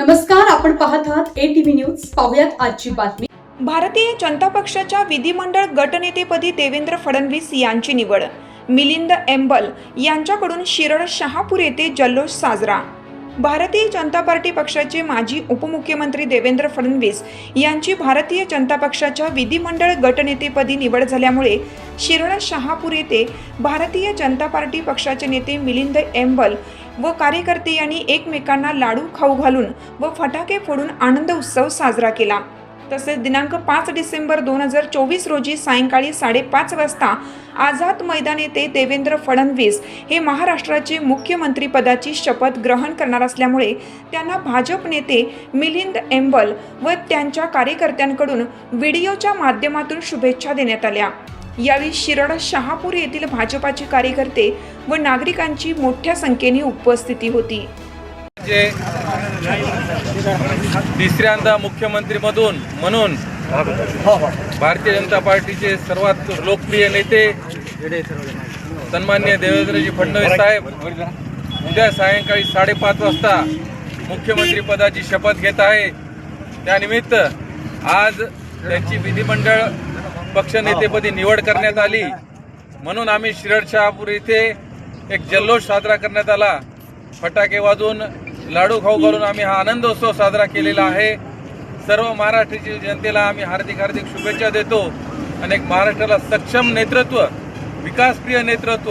नमस्कार आपण पाहत आहात ए टीव्ही न्यूज पाहुयात आजची बातमी. भारतीय जनता पक्षाच्या विधिमंडळ गटनेतेपदी देवेंद्र फडणवीस यांची निवड. मिलिंद एम्बल यांच्याकडून शिरड शहापूर येथे जल्लोष साजरा. भारतीय जनता पार्टी पक्षाचे माजी उपमुख्यमंत्री देवेंद्र फडणवीस यांची भारतीय जनता पक्षाच्या विधिमंडळ गटनेतेपदी निवड झाल्यामुळे शिरोळा शहापूर येथे भारतीय जनता पार्टी पक्षाचे नेते मिलिंद एम्बल व कार्यकर्ते यांनी एकमेकांना लाडू खाऊ घालून व फटाके फोडून आनंद उत्सव साजरा केला. तसेच दिनांक पाच डिसेंबर दोन हजार चोवीस रोजी सायंकाळी साडेपाच वाजता आझाद मैदान येथे देवेंद्र फडणवीस हे महाराष्ट्राचे मुख्यमंत्रीपदाची शपथ ग्रहण करणार असल्यामुळे त्यांना भाजप नेते मिलिंद एम्बल व त्यांच्या कार्यकर्त्यांकडून व्हिडिओच्या माध्यमातून शुभेच्छा देण्यात आल्या. यावेळी शिरड शहापूर येथील भाजपाचे कार्यकर्ते व नागरिकांची मोठ्या संख्येने उपस्थिती होती. जे तिसऱ्यांदा मुख्यमंत्रीमधून म्हणून भारतीय जनता पार्टीचे सर्वात लोकप्रिय नेते सन्मान्य देवेंद्रजी फडणवीस साहेब. उद्या सायंकाळी साडेपाच वाजता मुख्यमंत्री पदाची शपथ घेत आहे. त्यानिमित्त आज त्यांची विधिमंडळ पक्षनेतेपदी निवड करण्यात आली. म्हणून आम्ही शिरड शहापूर इथे एक जल्लोष साजरा करण्यात आला. फटाके वाजून लाडू खाऊ घालून आम्ही हा आनंदोत्सव साजरा केलेला आहे. सर्व महाराष्ट्राची जनतेला आम्ही हार्दिक हार्दिक शुभेच्छा देतो. आणि एक महाराष्ट्राला सक्षम नेतृत्व विकासप्रिय नेतृत्व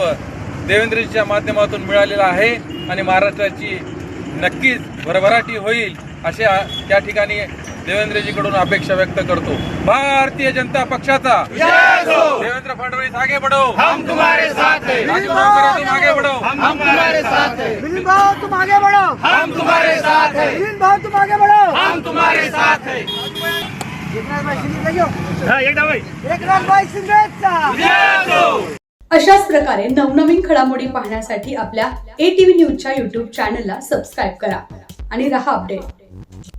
देवेंद्रजीच्या माध्यमातून मिळालेलं आहे आणि महाराष्ट्राची नक्कीच भरभराटी होईल असे आ- त्या ठिकाणी देवेंद्रजीकडून अपेक्षा व्यक्त करतो. भारतीय जनता पक्षाचा. देवेंद्र फडणवीस आगे बढ़ो. हम तुम्हारे साथ हैं राजू भाऊ तुम आगे बढ़ो हम तुम्हारे साथ हैं विनीत भाव तुम आगे बढ़ो हम तुम्हारे साथ हैं। विनीत भाव तुम आगे बढ़ो हम तुम्हारे साथ हैं। एकनाथ भाई शिंदे जाओ एकदा भाई. एकनाथ भाई शिंदे अशाच प्रकारे नवनवीन घडामोडी पाहण्यासाठी आपल्या ए टीव्ही न्यूजच्या युट्यूब चॅनलला सबस्क्राईब करा आणि रहा अपडेट